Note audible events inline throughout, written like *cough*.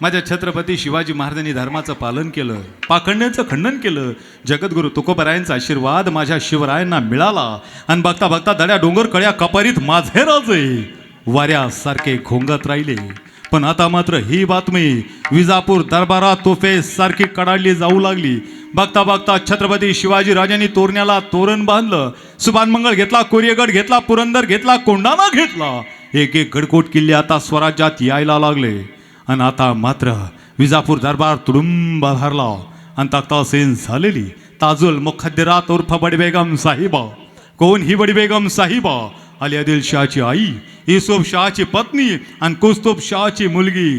माझ्या छत्रपती शिवाजी महाराजांनी धर्माचं पालन केलं पाखंड्यांचं खंडन केलं जगद्गुरु तुकोबरायांचा आशीर्वाद माझ्या शिवरायांना मिळाला. आणि बघता बघता दड्या डोंगर कळ्या कपारीत माझे राजे वाऱ्यासारखे घोंगत राहिले. पण आता मात्र ही बातमी विजापूर दरबारात तोफे सारखी कडाडली जाऊ लागली. बघता बघता छत्रपती शिवाजी राजांनी तोरण्याला तोरण बांधलं. सुभानमंगळ घेतला कोरियगड घेतला पुरंदर घेतला कोंडाणा घेतला. एक एक गडकोट किल्ले आता स्वराज्यात यायला लागले. आणि आता मात्र विजापूर दरबार तुडुंब भरला आणि तख्तासीन झालेली ताजुल मुखद्दरात उर्फ बडी बेगम साहिबा. कोण ही बडी बेगम साहिबा? अली आदिल शहाची आई युसुफ शहाची पत्नी आणि कुस्तुब शहाची मुलगी.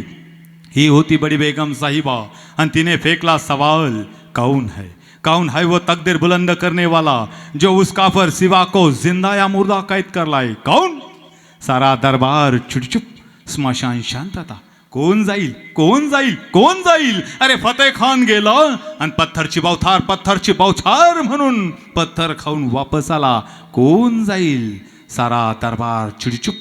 ही होती बड़ी बेगम साहिबा. आणि तिने फेकला सवाल काऊन है? काऊन है वो तकदीर बुलंद करने वाला जो उस काफर सिवा को जिंदा या मुर्दा कैद कर लाए? कौन सारा दरबार चुटचुप स्मशान शांतता कोण जाईल? कोण जाईल? कोण जाईल? अरे फतेह खान गेला आणि पत्थरची बावथार पत्थरची बावछार म्हणून पत्थर खाऊन वापस आला. कोण जाईल? सारा दरबार चिडचुप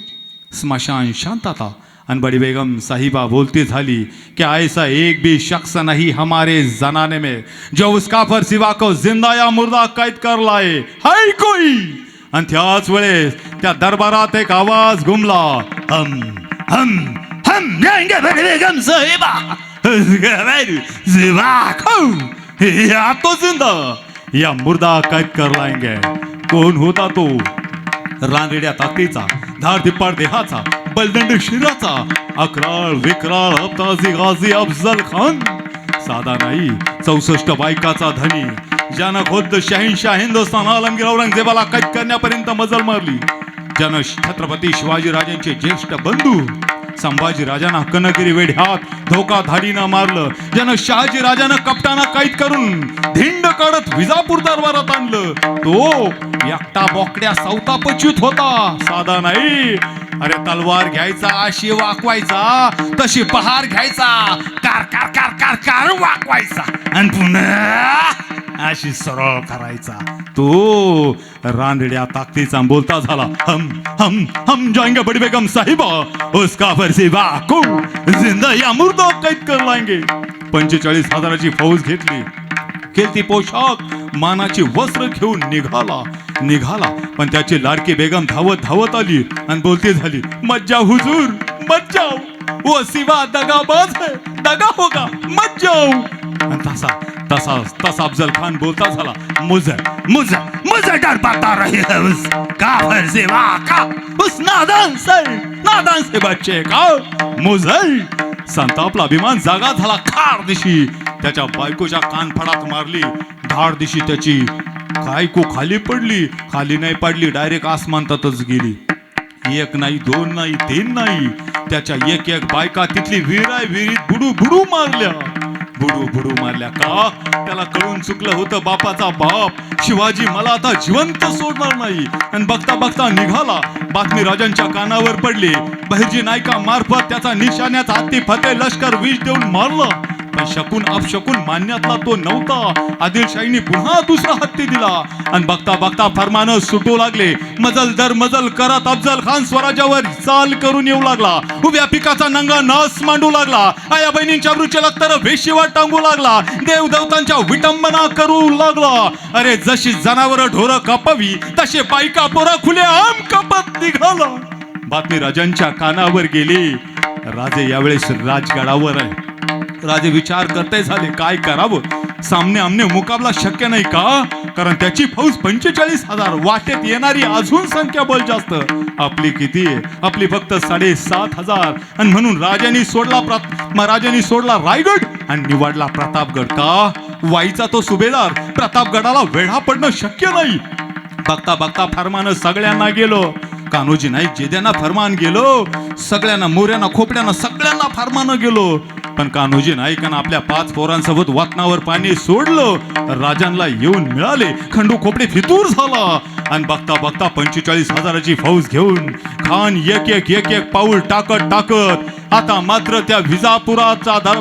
स्मशान शांतता आणि बड़ी बेगम साहिबा बोलती झाली की ऐसा एक भी शख्स नहीं हमारे जनाने में जो उस काफर सिवा को जिंदा या मुर्दा कैद कर लाए। है कोई? आणि त्याच वेळेस त्या दरबारात एक आवाज घुमला हम हम हम जाएंगे बड़ी बेगम या तो जिंदा या मुर्दा कैद कर लाएंगे कोण होता तो रानरेड्या ताकदीचा धार धिप्पाड देहाचा बलदंड शिराचा अकराळ विक्राळ अब्ताजी गाझी अफजल खान साधा नाही चौसष्ट बायकाचा धनी ज्यानं खुद्द शहिनशाह हिंदुस्थान आलमगीर औरंगजेबाला कैद करण्यापर्यंत मजल मारली ज्यानं छत्रपती शिवाजीराजांचे ज्येष्ठ बंधू संभाजी राजानं कनगिरी वेढ्यात धोका धाडीनं मारलं. ज्यानं शहाजी राजानं कपटाना कैद करून धिंड काढत विजापूर दरबारात आणलं तो एकटा बोकड्या सौतापच्युत होता. साधा नाही. अरे तलवार घ्यायचा अशी वाकवायचा तशी पहार घ्यायचा कार कार कार कार कार वाकवायचा. आणि पुन्हा अशी सरळ करायचा. तो रानड्या ताकदीचा बोलता झाला. हम हम हम जाएंगे बड़ी बेगम साहिबा. उसका फरसीबा को जिंदा या मुर्दा कैद कर लाएंगे पंचेचाळीस हजाराची फौज घेतली. केलती पोशाख मानाची वस्त्र घेऊन निघाला. निघाला पण त्याची लाडकी बेगम धावत धावत आली आणि बोलती झाली मज्जा हुजूर मज्जा वो सिवा दगाबाज है दगा होगा मत जाओ आणि तसा तसा तसा अफजल खान बोलता झाला मुझे मुझे मुझे डर पाता रही है उस काफर सिवा का। उस नादान से नादान से बच्चे का। मुझे संतापला अभिमान जागा झाला खार दिशी त्याच्या बायकोच्या कानफडात मारली धाड दिशी त्याची बायको खाली पडली खाली नाही पडली डायरेक्ट आसमानतातच गेली. एक नाही दोन नाही तीन नाही त्याच्या एक एक बायका तिथली विराय विहिरीत बुडू बुडू मारल्या. बुडू बुडू मारल्या. का? त्याला कळून चुकलं होतं बापाचा बाप. शिवाजी मला आता जिवंत सोडणार नाही. आणि बघता बघता निघाला. बातमी राजांच्या कानावर पडली. बहिर्जी नायका मार्फत त्याचा निशाण्याचा हत्ती फते लष्कर विष देऊन मारलं. शकून अपशकून मान्यातला तो नव्हता. आदिलशाहीने पुन्हा दुसरा हत्ती दिला. आणि बघता बघता फरमान सुटू लागले. मजल दर मजल करत अफजल खान स्वराज्यावर चाल करून येऊ लागला. उभ्या पिकाचा नंगा नास मांडू लागला. आया बहिणींच्या वृक्षला तर वेशीवर टांगू लागला. देवदेवतांच्या विटंबना करू लागला. अरे जशी जनावर ढोर कापावी तसे बायका पोरा खुले आम कपत निघाला. बातमी राजांच्या कानावर गेली. राजे यावेळेस राजगडावर आहे राजे विचार करते झाले काय करावं? सामने आमने मुकाबला शक्य नाही का? कारण त्याची फौज पंचेचाळीस हजार वाटेत येणारी अजून संख्या बल जास्त. आपली किती आपली फक्त साडेसात हजार. आणि म्हणून राजांनी सोडला राजांनी सोडला रायगड आणि निवडला प्रतापगड का? वाईचा तो सुभेदार प्रतापगडाला वेढा पडणं शक्य नाही. बघता बघता फरमान सगळ्यांना गेलो. कान्होजी नाईक जेद्यांना फरमान गेलो सगळ्यांना मोऱ्यांना खोपड्यांना सगळ्यांना फरमान गेलो. पण कान्होजी नाईकांना आपल्या पाच पोरांसोबत वातनावर पाणी सोडलं. राजांना येऊन मिळाले. खंडू खोपडे फितूर झाला. आणि बघता बघता पंचेचाळीस हजाराची फौज घेऊन खान एक एक एक एक पाऊल टाकत टाकत आता मात्र त्या विजापुराचा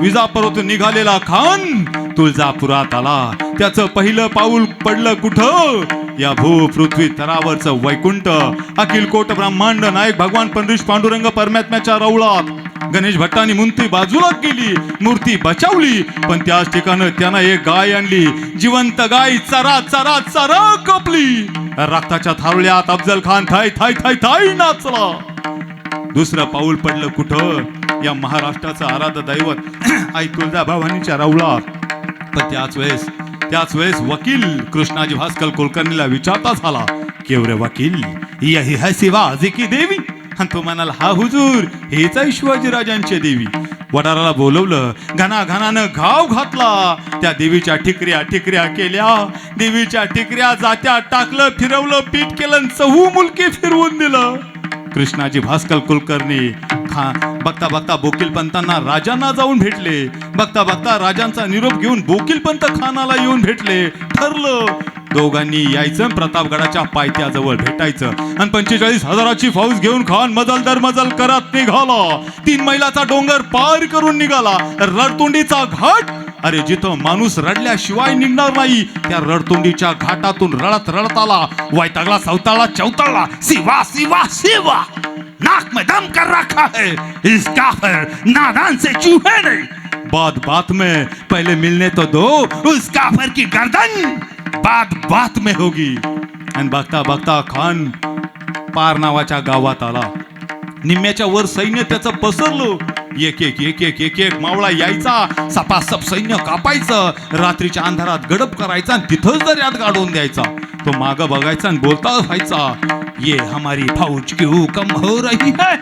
विजापुरातून निघालेला खान तुळजापुरात आला. त्याचं पहिलं पाऊल पडलं कुठं? या भू पृथ्वी तरावरचं वैकुंठ. अखिल कोट ब्रह्मांड नायक भगवान पंडित पांडुरंग परमात्म्याच्या रवळात गणेश भट्टांनी मूर्ती बाजूला केली मूर्ती बचावली पण त्याच ठिकाणी त्यानं एक गाय आणली. जिवंत गाय चरा चरा चरा कपली. रक्ताच्या थावल्यात अफजल खान थाय थाय थाय थाय नाचला. दुसरं पाऊल पडलं कुठं? या महाराष्ट्राचं आराध दैवत *clears throat* आई तुळजाभवानीच्या राऊळात पण त्याच वेळेस त्याच वेळेस वकील कृष्णाजी भास्कर कुलकर्णीला विचारता झाला केवरे वकील? यही है शिवाजी की देवी? आणि तो म्हणाला हा हुजूर हेच आहे शिवाजीराजांची देवी. वडाराला बोलवलं घना घनानं घाव घातला. त्या देवीच्या ठिकऱ्या ठिकऱ्या केल्या. देवीच्या ठिकऱ्या जात्या टाकलं फिरवलं पीठ केलं चहू मुलके फिरवून दिलं. कृष्णाजी भास्कर कुलकर्णी खा बघता बघता बोकील पंतांना राजांना जाऊन भेटले. बघता बघता राजांचा निरोप घेऊन बोकील पंत खानाला येऊन भेटले. ठरलं. दोघांनी यायचं प्रतापगडाच्या पायथ्याजवळ भेटायचं. आणि पंचेचाळीस हजाराची फौज घेऊन खान मजल दर मजल करत निघाला. तीन मैलाचा डोंगर पार करून निघाला. रडतोंडीचा घाट. अरे जिथं माणूस रडल्याशिवाय निघणार नाही त्या रडतोंडीच्या घाटातून रडत रडत आला. वैतागला सवताळा चौताळा शिवा शिवा शिवा नाक में दम कर रखा है। इस काफिर नादान से चूहे ने। बात बात में पहले मिलने तो दो उस काफिर की गर्दन बात बात में होगी। आणि बघता बघता खान पार नावाच्या गावात आला निम्म्याच्या वर सैन्य त्याचं पसरलो। एक एक एक एक एक एक मावळा यायचा। सपासप सैन्य कापायचं। रात्रीच्या अंधारात गडप करायचा आणि तिथंच दर्यात गाडून द्यायचा। तो माग बघायचा आणि बोलता व्हायचा ये हमारी फौज क्यू कम हो रही है.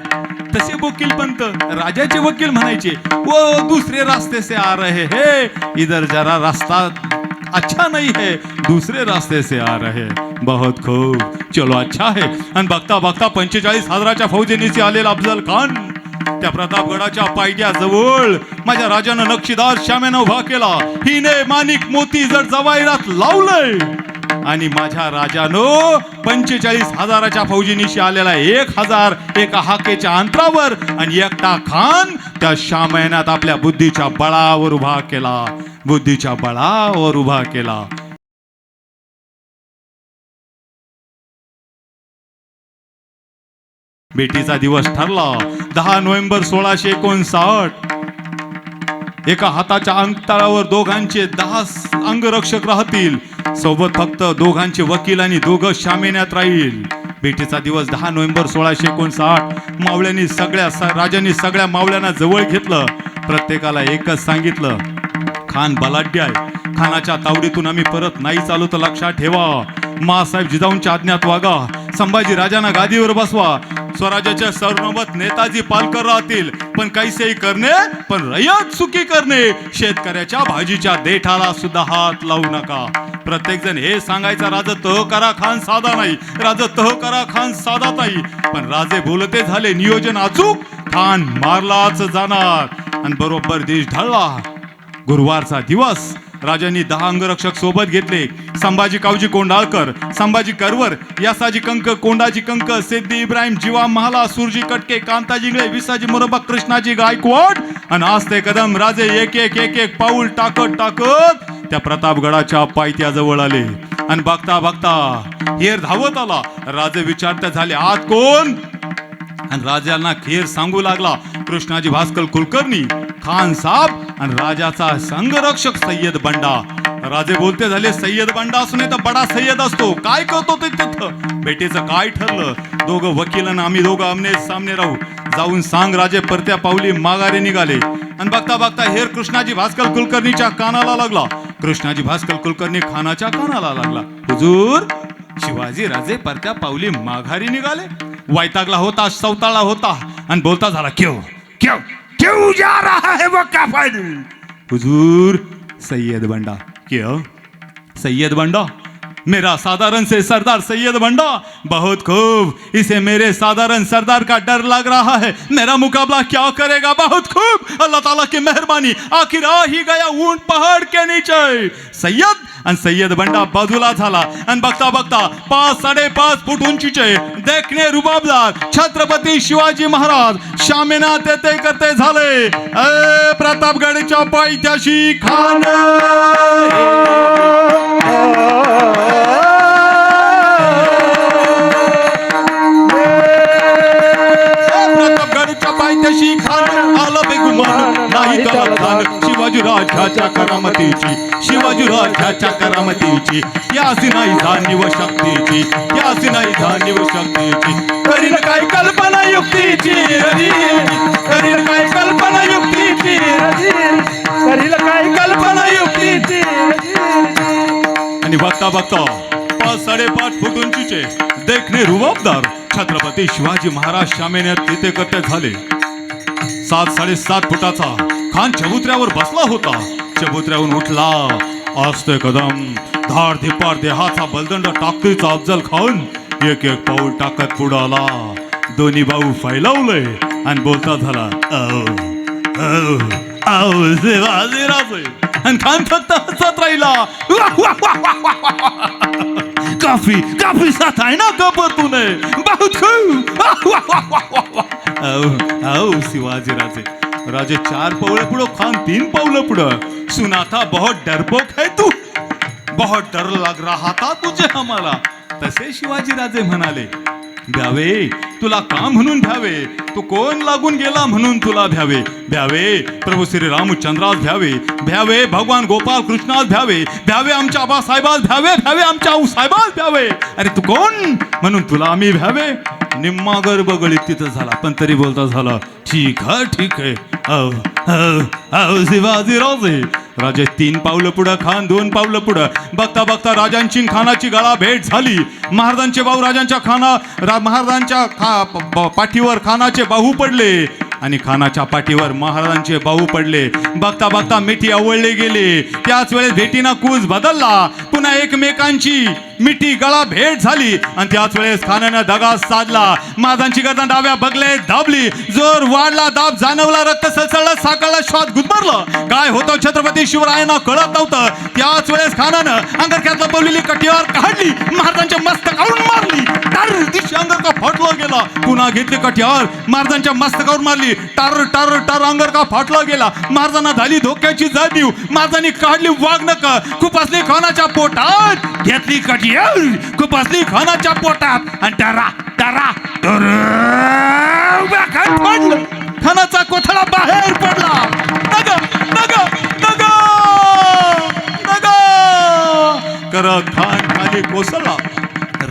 तसे वकील पंत राजाचे वकील म्हणायचे वो दुसरे रास्ते से आ रहे है. इधर जरा रास्ता अच्छा नाही है दुसरे रास्ते से आ रहे बहुत खूप चलो अच्छा है. आणि बघता बघता पंचेचाळीस हजाराच्या फौजेनीचे आलेला अफजल खान त्या प्रतापगडाच्या पायट्या जवळ माझ्या राजानं नक्षीदार श्यामेनं उभा केला. हिने माणिक मोती जर जवायरात लावलंय. आणि माझ्या राजानो पंचेचाळीस हजाराच्या फौजीनिशी आलेला एक हजार एका हाकेच्या अंतरावर आणि एकटा खान त्या शामयनात आपल्या बुद्धीच्या बळावर उभा केला. बुद्धीच्या बळावर उभा केला. बेटीचा दिवस ठरला. दहा नोव्हेंबर सोळाशे एकोणसाठ. एका हाताच्या अंतरावर दोघांचे दहा अंगरक्षक राहतील. सोबत फक्त दोघांचे वकील आणि दोघं शामेण्यात राहील. भेटीचा दिवस दहा नोव्हेंबर सोळाशे एकोणसाठ. मावळ्यांनी सगळ्या राजांनी सगळ्या मावळ्यांना जवळ घेतलं. प्रत्येकाला एकच सांगितलं. खान बलाढ्य आहे. खानाच्या तावडीतून आम्ही परत नाही चालू तर लक्षात ठेवा. मासाहेब जिजाऊंच्या आज्ञात वागा. संभाजी राजांना गादीवर बसवा. स्वराज्याच्या सर्वमत नेताजी पालकर राहतील. पण काहीसेही करणे पण रयत सुखी करणे. शेतकऱ्याच्या भाजीच्या देठाला सुद्धा हात लावू नका. प्रत्येक जण हे सांगायचा राजा तह करा खान साधा नाही. राजा तह करा खान साधा नाही. पण राजे बोलते झाले नियोजन अचूक खान मारलाच जाणार. आणि बरोबर देश ढळला. गुरुवारचा दिवस. राजांनी दहा अंगरक्षक सोबत घेतले. संभाजी कावजी कोंडाळकर संभाजी करवर यासाजी कंक कोंडाजी कंक सिद्धी इब्राहिम जीवा महाला सुरजी कटके कांताजी इंगळे विसाजी मुरबक कृष्णाजी गायकवाड आणि आज ते कदम राजे एक एक एक एक पाऊल टाकत टाकत त्या प्रतापगडाच्या पायथ्याजवळ आले. आणि बघता बघता हेर धावत आला. राजे विचारता झाले आत कोण? आणि राजांना खेर सांगू लागला कृष्णाजी भास्कर कुलकर्णी खान साहेब आणि राजाचा संघरक्षक सय्यद बंडा. राजे बोलते झाले सय्यद बंडा असून तर बडा सय्यद असतो. काय करतो ते तिथं? भेटीचं काय ठरलं? दोघं वकील आणि आम्ही दोघं आमने सामने राहू. जाऊन सांग राजे परत्या पावली माघारी निघाले. आणि बघता बघता हेर कृष्णाजी भास्कर कुलकर्णीच्या कानाला लागला. कृष्णाजी भास्कर कुलकर्णी खानाच्या कानाला लागला. हुजूर शिवाजी राजे परत्या पावली माघारी निघाले. वैतागला होता सवताळा होता. आणि बोलता झाला क्यों क्यों क्यों जा रहा है वो काफिर हुजूर सैयद बंडा क्यों? सैयद बंडा? मेरा साधारण से सरदार सैयद बंडा बहुत खूब। इसे मेरे साधारण सरदार का डर लग रहा है। मेरा मुकाबला क्या करेगा? बहुत खूब। अल्लाह ताला की मेहरबानी। आखिर आ ही गया ऊंट पहाड़ के नीचे। सैयद आणि सय्यद बंडा बाजूला झाला। आणि बघता बघता पाच साडेपाच फूट उंचीचे देखणे रुबाबदार छत्रपती शिवाजी महाराज शामेना तेते करते झाले। प्रतापगडच्या पायथ्याशी खान। राजाच्या करामतीची शिवाजी राजाच्या करामतीची यासी नाही जाणीव शक्तीची यासी नाही जाणीव शक्तीची. करीन काय कल्पना युक्तीची रजी करीन काय कल्पना युक्तीची रजी करील काय कल्पना युक्तीची आणि बघता बघता पाच साडेपाच फूट उंचीचे देखणे रुबाबदार छत्रपती शिवाजी महाराज शामेने तिथे करते झाले. सात साडेसात फुटाचा खान चबुत्र्यावर बसला होता. चबुत्र्याहून उठला. असते कदम धाड धिपार देहाचा बलदंड टाकतीचा अफजल खान एक एक पाऊल टाकत पुढं आला. दोन्ही भाऊ फैलावलंय आणि बोलता झाला आणि खान फक्त हसत राहिला. काफी काफी साथ आहे ना कपर तूने. बहुत खूब वाह, राजे चार पावलं पुढं खान तीन पावलं पुढं. सुनाथा बहुत डरपोक है तू. बहुत डर लग रहा था तुझे हमारा. तसे शिवाजी राजे म्हणाले भ्यावे तुला का म्हणून भ्यावे तू कोण लागून गेला म्हणून तुला भ्यावे भ्यावे प्रभू श्री रामचंद्रास भ्यावे भ्यावे भगवान गोपाल कृष्णास भ्यावे भ्यावे आमच्या आबासाहेबास भ्यावे भ्यावे आमच्या आऊसाहेबास भ्यावे अरे तू कोण? म्हणून तुला आम्ही भ्यावे. निम्मा गर्भ गळीत तिथं झाला पण तरी बोलता झाला ठीक हा ठीक आहे औ, राजे राजे तीन पावलं पुढं खान दोन पावलं पुढं. बघता बघता राजांची खानाची गळा भेट झाली. महाराजांचे भाऊ राजांच्या खाना रा, महाराजांच्या खा पाठीवर खानाचे बाहू पडले. आणि खानाच्या पाठीवर महाराजांचे बाहू पडले. बघता बघता मिठी आवळले गेले. त्याच वेळेस भेटीना कूज बदलला. पुन्हा एकमेकांची मिठी गळा भेट झाली. आणि त्याच वेळेस खानानं दगा साधला. महाराजांची गर्दन डाव्या बगले दाबली. जोर वाढला दाब जाणवला रक्त सळसळलं साकळला श्वास गुदमरलं. काय होतं छत्रपती शिवरायांना कळत नव्हतं. त्याच वेळेस खानानं अंगरख्यात लपवलेली कटीवर काढली. महाराजांच्या मस्तकावरून मारली. टार दिशी अंगरका फाटलं गेला. पुन्हा घेतली कटीवर महाराजांच्या मस्तकावर मारली. टार टार टार अंगरका फाटला गेला. महाराजांना झाली धोक्याची जाणीव. महाराजांनी काढली वाघ नका खूप असली खानाच्या पोटात. घेतली कटी खूप असली खानाच्या पोटात. आणि टारा टारा पडलं. खानाचा कोथळा बाहेर पडला. नग नग नग नग करत खान खाली कोसळला.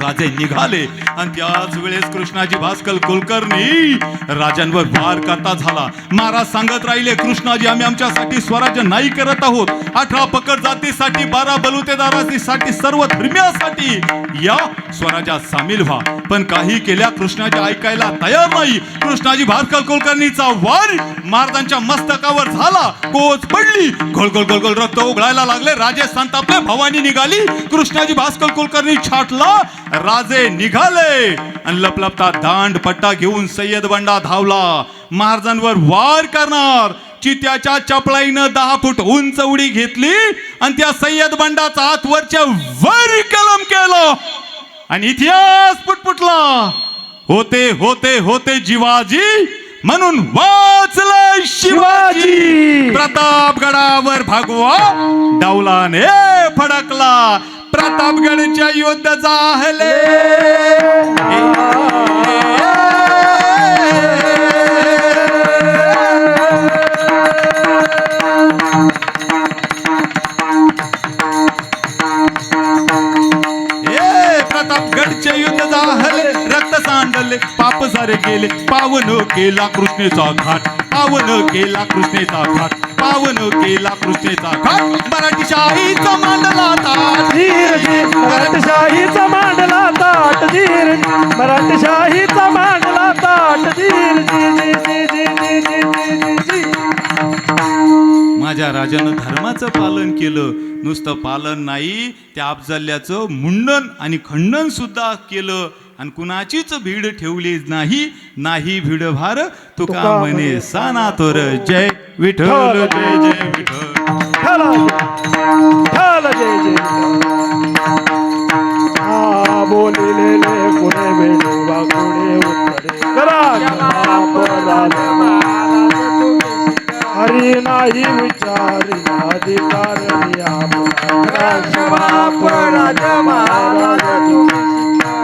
राजे निघाले. आणि त्याच वेळेस कृष्णाजी भास्कर कुलकर्णी राजांवर वार करता झाला. महाराज सांगत राहिले कृष्णाजी आम्ही आमच्यासाठी स्वराज्य नाही करत आहोत. अठरा पकड जातीसाठी बारा बलुतेदारासाठी सर्व धर्मियासाठी या स्वराज्यात सामील व्हा. पण काही केल्या कृष्णाजी ऐकायला तयार नाही. कृष्णाजी भास्कर कुलकर्णीचा वार महाराजांच्या मस्तकावर झाला. कोच पडली. गोल गोल गोल गोल रक्त उघडायला लागले. राजे संतापले. भवानी निघाली. कृष्णाजी भास्कर कुलकर्णी छाटला. राजे निघाले आणि लपलपता दांड पट्टा घेऊन सय्यद बंडा धावला. महाराजांवर वार करणार. चित्याच्या चपळाईनं दहा फूट उंच उडी घेतली आणि त्या सय्यद बंडाचा आतवरच्या वर कलम केलं. आणि इतिहास पुटपुटला. होते होते होते जिवाजी म्हणून वाचलं शिवाजी. प्रतापगडावर भगवा डौलाने फडकला. प्रतापगडच्या युद्ध झाले प्रतापगडचे युद्ध झाले रक्त सांडले पाप सारे गेले पावन केला कृष्णेचा घाट. पावन केला कृष्णेचा घाट. पावन केला कृष्णेचा घाट. मराठी शाहीचा मांडला ताट. मराठशाहीचा मांडला ताट धीर. मराठशाहीचा मांडला ताट धीर. माझ्या राजानं धर्माचं पालन केलं. नुसतं पालन नाही त्या अफजल्याचं मुंडन आणि खंडन सुद्धा केलं. आणि कुणाचीच भीड ठेवली नाही नाही भीड भार तुका म्हणे साना तोर जय विठ्ठल जय जय विठ्ठल. जय जय. કુને મેળવા કુને ઉતરે કરા હરી નાહી વિચારી અધિકાર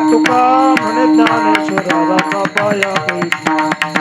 તુકા મને પાયા